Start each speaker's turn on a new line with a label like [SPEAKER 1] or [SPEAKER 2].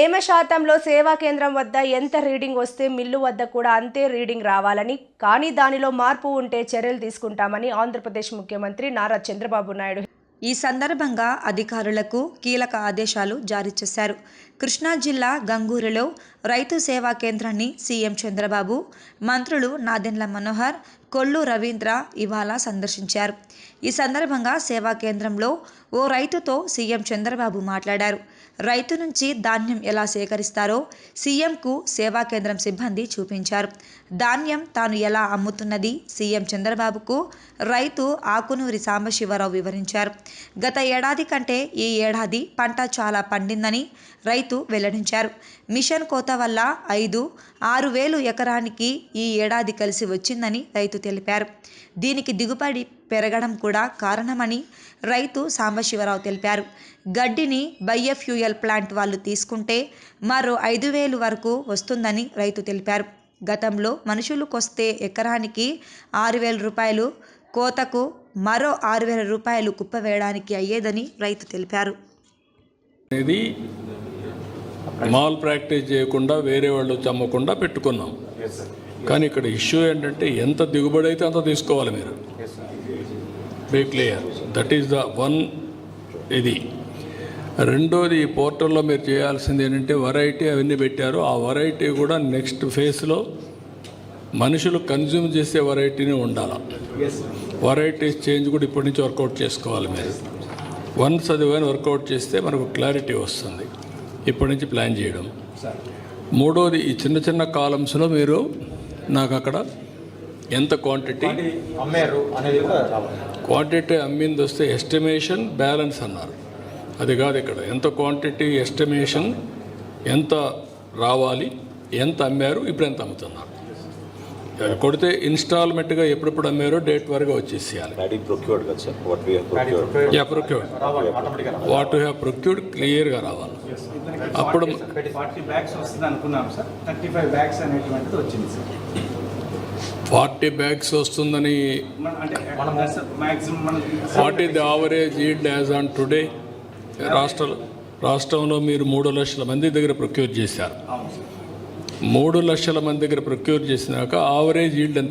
[SPEAKER 1] తేమ శాతంలో సేవా కేంద్రం వద్ద ఎంత రీడింగ్ వస్తే మిల్లు వద్ద కూడా అంతే రీడింగ్ రావాలని కానీ దానిలో మార్పు ఉంటే చర్యలు తీసుకుంటామని ఆంధ్రప్రదేశ్ ముఖ్యమంత్రి నారా చంద్రబాబు నాయుడు.
[SPEAKER 2] ఈ సందర్భంగా అధికారులకు కీలక ఆదేశాలు జారీ చేశారు. కృష్ణా జిల్లా గంగూరులో రైతు సేవా కేంద్రాన్ని సీఎం చంద్రబాబు మంత్రులు నాదెండ్ల మనోహర్ కొల్లు రవీంద్ర ఇవాళ సందర్శించారు. ఈ సందర్భంగా సేవా కేంద్రంలో ఓ రైతుతో సీఎం చంద్రబాబు మాట్లాడారు. రైతు నుంచి ధాన్యం ఎలా సేకరిస్తారో సీఎంకు సేవా కేంద్రం సిబ్బంది చూపించారు. ధాన్యం తాను ఎలా అమ్ముతున్నది సీఎం చంద్రబాబుకు రైతు ఆకునూరి సాంబశివరావు వివరించారు. గత ఏడాది కంటే ఈ ఏడాది పంట చాలా పండిందని రైతు వెల్లడించారు. మిషన్ కోత వల్ల ఐదు ఆరు వేలు ఎకరానికి ఈ ఏడాది కలిసి వచ్చిందని రైతు తెలిపారు. దీనికి దిగుబడి పెరగడం కూడా కారణమని రైతు సాంబశివరావు తెలిపారు. గడ్డిని బయోఫ్యూయల్ ప్లాంట్ వాళ్ళు తీసుకుంటే మరో ఐదు వేలు వరకు వస్తుందని రైతు తెలిపారు. గతంలో మనుషులు కొస్తే ఎకరానికి ఆరు వేల రూపాయలు కోతకు మరో ఆరు వేల రూపాయలు కుప్పవేయడానికి అయ్యేదని రైతు తెలిపారు.
[SPEAKER 3] అనేది మాల్ ప్రాక్టీస్ చేయకుండా వేరే వాళ్ళు వచ్చి అమ్మకుండా పెట్టుకున్నాం. కానీ ఇక్కడ ఇష్యూ ఏంటంటే ఎంత దిగుబడి అయితే అంత తీసుకోవాలి మీరు. Be clear that is the one ఇది. రెండోది ఈ పోర్టల్లో మీరు చేయాల్సింది ఏంటంటే వెరైటీ అవన్నీ పెట్టారు. ఆ వెరైటీ కూడా నెక్స్ట్ ఫేజ్లో మనుషులు కన్జ్యూమ్ చేసే వెరైటీనే ఉండాలి. వెరైటీస్ చేంజ్ కూడా ఇప్పటి నుంచి వర్కౌట్ చేసుకోవాలి మీరు. వన్స్ అది కానీ వర్కౌట్ చేస్తే మనకు క్లారిటీ వస్తుంది. ఇప్పటి నుంచి ప్లాన్ చేయడం. మూడోది ఈ చిన్న చిన్న కాలమ్స్లో మీరు నాకు అక్కడ ఎంత క్వాంటిటీ
[SPEAKER 4] అమ్మారు అనేది
[SPEAKER 3] క్వాంటిటీ అమ్మింది వస్తే ఎస్టిమేషన్ బ్యాలెన్స్ అన్నారు. అది కాదు ఇక్కడ. ఎంత క్వాంటిటీ ఎస్టిమేషన్ ఎంత రావాలి ఎంత అమ్మారు ఇప్పుడు ఎంత అమ్ముతున్నారు. కొడితే ఇన్స్టాల్మెంట్గా ఎప్పుడెప్పుడు అమ్మారో డేట్ వరకు వచ్చేసేయాలి.
[SPEAKER 5] What we
[SPEAKER 4] Paddy
[SPEAKER 5] procured
[SPEAKER 4] prepared
[SPEAKER 3] yeah procured
[SPEAKER 4] రావాలి ఆటోమేటిక్గా రావాలి.
[SPEAKER 3] వాట్ హ్యావ్ ప్రొక్యూర్డ్ క్లియర్గా రావాలి. అప్పుడు
[SPEAKER 6] ఫార్టీ బ్యాగ్స్ వస్తుంది అనుకున్నాం సార్. థర్టీ ఫైవ్ బ్యాగ్స్ అనేటువంటిది వచ్చింది సార్.
[SPEAKER 3] ఫార్టీ బ్యాగ్స్ వస్తుందని what is the average yield as on today రాష్ట్ర రాష్ట్రంలో మీరు మూడు లక్షల మంది దగ్గర ప్రొక్యూర్ చేశారు. మూడు లక్షల మంది దగ్గర ప్రొక్యూర్ చేసినాక ఆవరేజ్ ఈల్డ్ ఎంత